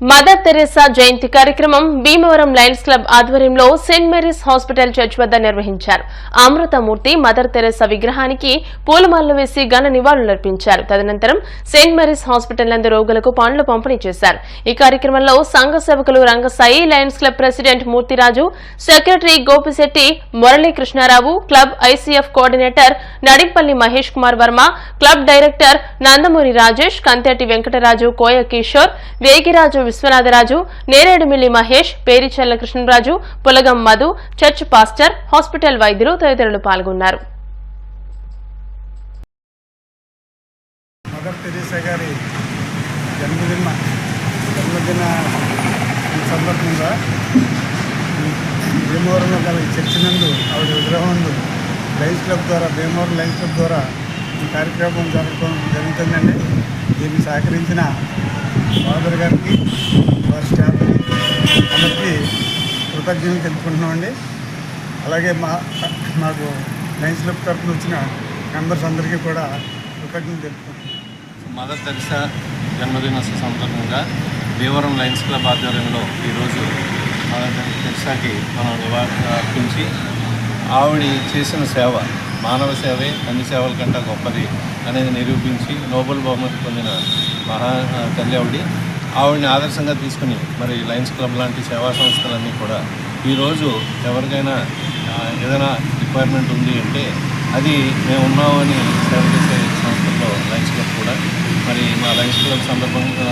Mother Teresa జయంతి కార్యక్రమం Bhimavaram Lions club ఆధ్వర్యంలో సెయింట్ మేరీస్ హాస్పిటల్ చర్చ్ వద్ద నిర్వహించారు. అమృతమూర్తి మదర్ తెరెసా విగ్రహానికి పూలమాలలు వేసి ఘన నివాళులర్పించారు తదనంతరం సెయింట్ మేరీస్ హాస్పిటల్ నందు రోగులకు పండ్లు పంపిణీ చేశారు. ఈ కార్యక్రమంలో సంఘ సేవకులు Rangasai Lions Club president Murthyraju secretary Gopisetti Muralikrishnarao club ICF coordinator Nadimpalli Mahesh Kumar Varma club director Nandamuri Rajesh Kantheti Venkataraju Koya Kishore Vegiraju Viswanatharaju Neredumilli Mahesh Perichella Krishnaraju Pulagam Madhu church pastor hospital వైద్యులు తదితరులు పాల్గొన్నారు. Mother Teresa గారి జన్మదిన జన్మదిన సందర్భంగా భీమవరంలో గల ఈ నందు ఆవిడ విగ్రహం నందు క్లబ్ ద్వారా భీమవరం లైన్స్ క్లబ్ ద్వారా ఈ కార్యక్రమం జరగడం జరుగుతుందండి. దీన్ని సహకరించిన ఫాదర్ గారికి వారి స్టాఫ్ అందరికీ కృతజ్ఞతలు తెలుపుకుంటున్నామండి. అలాగే మా మాకు లైన్స్ క్లబ్ తరఫున వచ్చిన మెంబర్స్ అందరికీ కూడా కృతజ్ఞతలు తెలుపుకుంటున్నాం. మదర్ తెరిసా జన్మదిన సందర్భంగా భీవరం లయన్స్ క్లబ్ ఆధ్వర్యంలో ఈరోజు మదర్ తెరిసాకి మనం నివాళి అర్పించి ఆవిడ చేసిన సేవ మానవ సేవే అన్ని సేవల కంటే గొప్పది అనేది నిరూపించి నోబెల్ బహుమతి పొందిన మహా తల్లి ఆవిడి ఆవిడని ఆదర్శంగా తీసుకుని మరి లయన్స్ క్లబ్ లాంటి సేవా సంస్థలన్నీ కూడా ఈరోజు ఎవరికైనా ఏదైనా రిక్వైర్మెంట్ ఉంది అంటే అది మేము ఉన్నామని సేవ చేసే సంస్థల్లో లయన్స్ క్లబ్ కూడా. మరి మా లయన్స్ క్లబ్ సందర్భంగా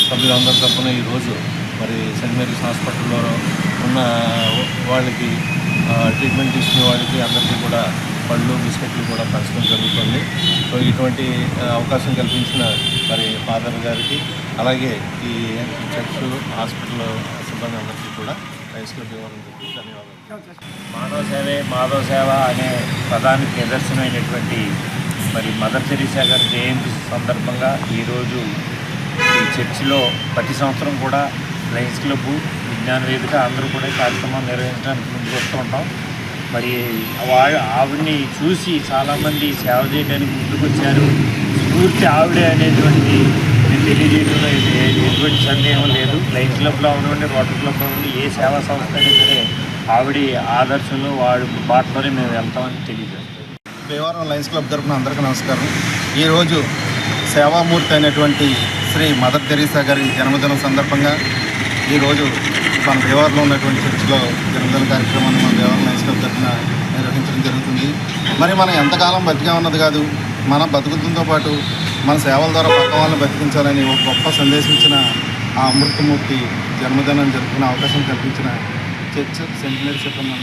సభ్యులందరి తరఫున ఈరోజు మరి సెయింట్ మేరీస్ హాస్పిటల్లో ఉన్న వాళ్ళకి ట్రీట్మెంట్ తీసుకునే వాళ్ళకి అందరికీ కూడా పళ్ళు బిస్కెట్లు కూడా పంచడం జరుగుతుంది. సో ఇటువంటి అవకాశం కల్పించిన మరి ఫాదర్ గారికి అలాగే ఈ చర్చ్ హాస్పిటల్ సిబ్బంది అందరికీ కూడా లయన్స్ క్లబ్ ధన్యవాదాలు. మానవ సేవే మాధవ సేవ అనే ప్రధానికి నిదర్శనమైనటువంటి మరి మదర్ తెరీసా గారి జయంతి సందర్భంగా ఈరోజు ఈ చర్చిలో ప్రతి సంవత్సరం కూడా లయన్స్ క్లబ్ విజ్ఞాన వేదిక అందరూ కూడా కార్యక్రమం నిర్వహించడానికి ముందుకు వస్తూ ఉంటాం. మరి వా ఆవిడ్ని చూసి చాలామంది సేవ చేయడానికి ముందుకొచ్చారు. స్ఫూర్తి ఆవిడే అనేటువంటి తెలియజేయడంలో ఎటువంటి సందేహం లేదు. లైన్ క్లబ్లో ఉండండి రోటరీ క్లబ్లో ఉండి ఏ సేవా సంస్థ అయినా సరే ఆవిడ ఆదర్శంలో వాడి బాటలోనే మేము వెళ్తామని తెలియజేస్తాం. భీమవరం లయన్స్ క్లబ్ తరపున అందరికీ నమస్కారం. ఈరోజు సేవామూర్తి అయినటువంటి శ్రీ మదర్ తెరీసా గారి జన్మదినం సందర్భంగా ఈరోజు మన దేవారంలో ఉన్నటువంటి చర్చిలో జన్మదిన కార్యక్రమాన్ని మన భీమవరం లయన్స్ క్లబ్ నిర్వహించడం జరుగుతుంది. మరి మనం ఎంతకాలం బతిగా ఉన్నది కాదు మన బతుకుతుందో పాటు మన సేవల ద్వారా పక్క వాళ్ళని బతికించాలని ఒక గొప్ప సందేశం ఇచ్చిన ఆ అమృతమూర్తి జన్మదినం జరుపుకునే అవకాశం కల్పించిన చర్చ్ సెంటినరీ చెప్పండి